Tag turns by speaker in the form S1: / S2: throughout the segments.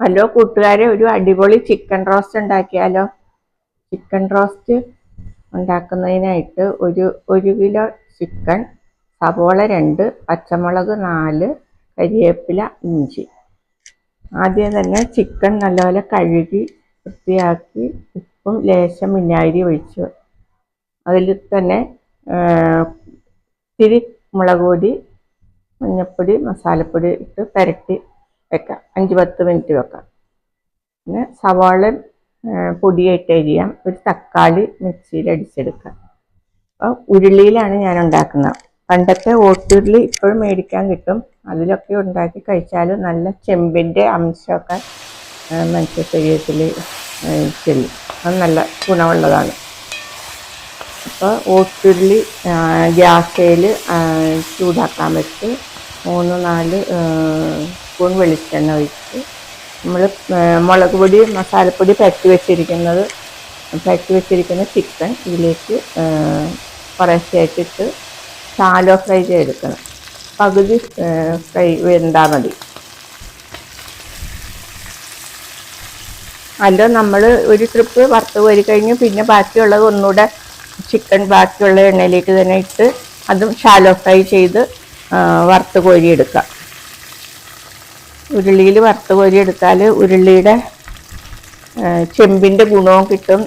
S1: Hello കൂട്ടുകാരെ ഒരു അടിപൊളി ചിക്കൻ റോസ്റ്റ് ഉണ്ടാക്കിയാലോ? ചിക്കൻ റോസ്റ്റ് ഉണ്ടാക്കുന്നതിനായിട്ട് ഒരു ഒരു കിലോ ചിക്കൻ സവോള രണ്ട് പച്ചമുളക് നാല് കരിവേപ്പില ഇഞ്ചി. ആദ്യം തന്നെ ചിക്കൻ നല്ലപോലെ കഴുകി വൃത്തിയാക്കി ഉപ്പും ലേശം വിനാഗിരി ഒഴിച്ചു. അതിൽ തന്നെ ഇത്തിരി മുളക് പൊടി മഞ്ഞൾപ്പൊടി മസാലപ്പൊടി ഇട്ട് പുരട്ടി വെക്കാം. അഞ്ച് പത്ത് മിനിറ്റ് വെക്കാം. പിന്നെ സവാള പൊടിയായിട്ട് അരിയാം. ഒരു തക്കാളി മിക്സിയിൽ അടിച്ചെടുക്കാം. അപ്പോൾ ഉരുളിയിലാണ് ഞാൻ ഉണ്ടാക്കുന്നത്. പണ്ടത്തെ ഓട്ടുരുളി ഇപ്പോഴും മേടിക്കാൻ കിട്ടും. അതിലൊക്കെ ഉണ്ടാക്കി കഴിച്ചാൽ നല്ല ചെമ്പിന്റെ അംശമൊക്കെ മനുഷ്യ ശരീരത്തിൽ ചെല്ലും. അത് നല്ല ഗുണമുള്ളതാണ്. അപ്പോൾ ഓട്ടുരുളി ഗ്യാസയിൽ ചൂടാക്കാൻ വെച്ച് മൂന്ന് നാല് സ്പൂൺ വെളിച്ചെണ്ണ ഒഴിച്ച് നമ്മൾ മുളക് പൊടി മസാലപ്പൊടി പരത്തി വെച്ചിരിക്കുന്നത് പരത്തി വെച്ചിരിക്കുന്ന ചിക്കൻ ഇതിലേക്ക് കുറേശ്ശേറ്റിട്ട് ശാലോ ഫ്രൈ ചെയ്തെടുക്കണം. പകുതി ഫ്രൈ വെന്താൽ മതി. അല്ല നമ്മൾ ഒരു ട്രിപ്പ് വറുത്ത് കോരി കഴിഞ്ഞ്. പിന്നെ ബാക്കിയുള്ളത് ഒന്നുകൂടെ ചിക്കൻ ബാക്കിയുള്ള എണ്ണയിലേക്ക് തന്നെ ഇട്ട് അതും ഷാലോ ഫ്രൈ ചെയ്ത് വറുത്ത് കോരി എടുക്കാം ഉരുളിയിൽ വറുത്ത് കോരി എടുത്താൽ ഉരുളിയുടെ ചെമ്പിന്റെ ഗുണവും കിട്ടും.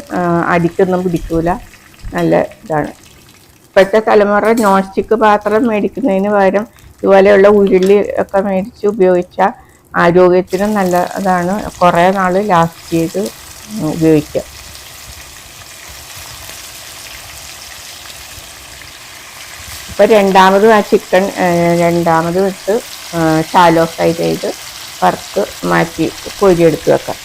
S1: അടിക്കൊന്നും പിടിക്കൂല. നല്ല ഇതാണ്. ഇപ്പോഴത്തെ തലമുറ നോൺ സ്റ്റിക്ക് പാത്രം മേടിക്കുന്നതിന് പകരം ഇതുപോലെയുള്ള ഉരുളി ഒക്കെ മേടിച്ച് ഉപയോഗിച്ചാൽ ആരോഗ്യത്തിനും നല്ലതാണ്. കുറേ നാൾ ലാസ്റ്റ് ചെയ്ത് ഉപയോഗിക്കാം. ഇപ്പം രണ്ടാമതും ആ ചിക്കൻ രണ്ടാമതും വെച്ച് ഷാലോ ഫ്രൈ ചെയ്ത് വറുത്ത് മാറ്റി കോരിയെടുത്ത് വെക്കാം.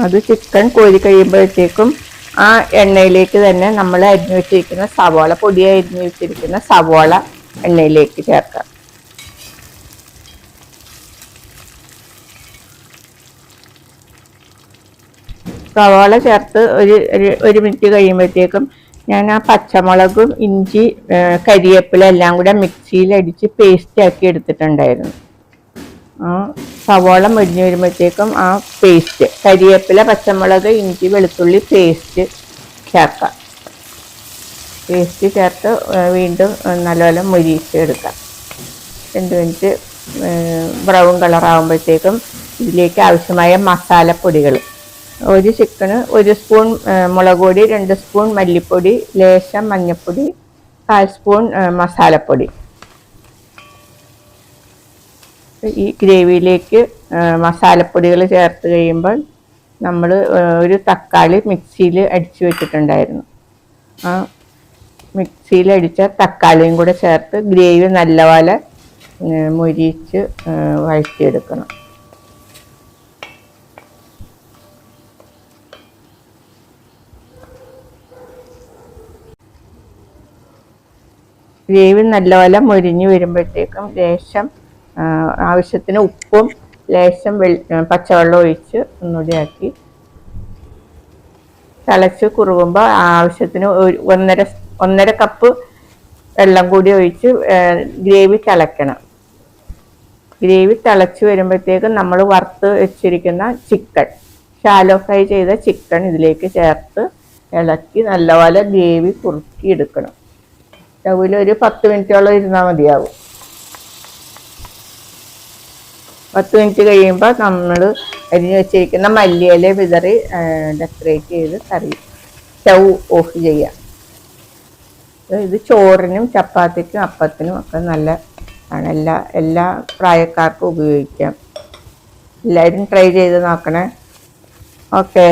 S1: അത് ചിക്കൻ കോരി കഴിയുമ്പോഴത്തേക്കും ആ എണ്ണയിലേക്ക് തന്നെ നമ്മൾ അരിഞ്ഞു വെച്ചിരിക്കുന്ന സവാള പൊടിയായി അരിഞ്ഞു വെച്ചിരിക്കുന്ന സവാള എണ്ണയിലേക്ക് ചേർക്കാം. സവാള ചേർത്ത് ഒരു ഒരു- മിനിറ്റ് കഴിയുമ്പോഴത്തേക്കും ഞാൻ ആ പച്ചമുളകും ഇഞ്ചി കരിയേപ്പില എല്ലാം കൂടെ മിക്സിയിൽ അടിച്ച് പേസ്റ്റ് ആക്കി എടുത്തിട്ടുണ്ടായിരുന്നു. ആ സവോള മുരിഞ്ഞ് വരുമ്പോഴത്തേക്കും ആ പേസ്റ്റ് കരിയേപ്പില പച്ചമുളക് ഇഞ്ചി വെളുത്തുള്ളി പേസ്റ്റ് ചേർക്കാം. പേസ്റ്റ് ചേർത്ത് വീണ്ടും നല്ലപോലെ നല്ലപോലെ മുരിച്ചെടുക്കാം. രണ്ട് മിനിറ്റ് ബ്രൗൺ കളറാകുമ്പോഴത്തേക്കും ഇതിലേക്ക് ആവശ്യമായ മസാലപ്പൊടികൾ ഒരു ചിക്കന് ഒരു സ്പൂൺ മുളക് പൊടി രണ്ട് സ്പൂൺ മല്ലിപ്പൊടി ലേശം മഞ്ഞൾപ്പൊടി കാൽ സ്പൂൺ മസാലപ്പൊടി. ഈ ഗ്രേവിയിലേക്ക് മസാലപ്പൊടികൾ ചേർത്ത് കഴിയുമ്പോൾ നമ്മൾ ഒരു തക്കാളി മിക്സിയിൽ അടിച്ചു വെച്ചിട്ടുണ്ടായിരുന്നു. ആ മിക്സിയിൽ അടിച്ച തക്കാളിയും കൂടെ ചേർത്ത് ഗ്രേവി നല്ലപോലെ മുരിച്ച് വഴറ്റിയെടുക്കണം. ഗ്രേവി നല്ലപോലെ മൊരിഞ്ഞ് വരുമ്പോഴത്തേക്കും ലേശം ആവശ്യത്തിന് ഉപ്പും ലേശം വെളി പച്ചവെള്ളം ഒഴിച്ച് ഒന്നുകൂടി ആക്കി. തിളച്ച് കുറുകുമ്പോൾ ആവശ്യത്തിന് ഒന്നര ഒന്നര കപ്പ് വെള്ളം കൂടി ഒഴിച്ച് ഗ്രേവി തിളയ്ക്കണം. ഗ്രേവി തിളച്ച് വരുമ്പോഴത്തേക്കും നമ്മൾ വറുത്ത് വെച്ചിരിക്കുന്ന ചിക്കൻ ഷാലോ ഫ്രൈ ചെയ്ത ചിക്കൻ ഇതിലേക്ക് ചേർത്ത് ഇളക്കി നല്ലപോലെ ഗ്രേവി കുറുക്കി എടുക്കണം. സ്റ്റൗവിൽ ഒരു പത്ത് മിനിറ്റോളം ഇരുന്നാൽ മതിയാവും. പത്ത് മിനിറ്റ് കഴിയുമ്പോൾ നമ്മൾ അരിഞ്ഞ് വെച്ചിരിക്കുന്ന മല്ലിയില വിതറി ഡെക്കറേറ്റ് ചെയ്ത് കറി സ്റ്റൗ ഓഫ് ചെയ്യാം. ഇത് ചോറിനും ചപ്പാത്തിക്കും അപ്പത്തിനും ഒക്കെ നല്ല ആണ്. എല്ലാ എല്ലാ പ്രായക്കാർക്കും ഉപയോഗിക്കാം. എല്ലാവരും ട്രൈ ചെയ്ത് നോക്കണേ. ഓക്കെ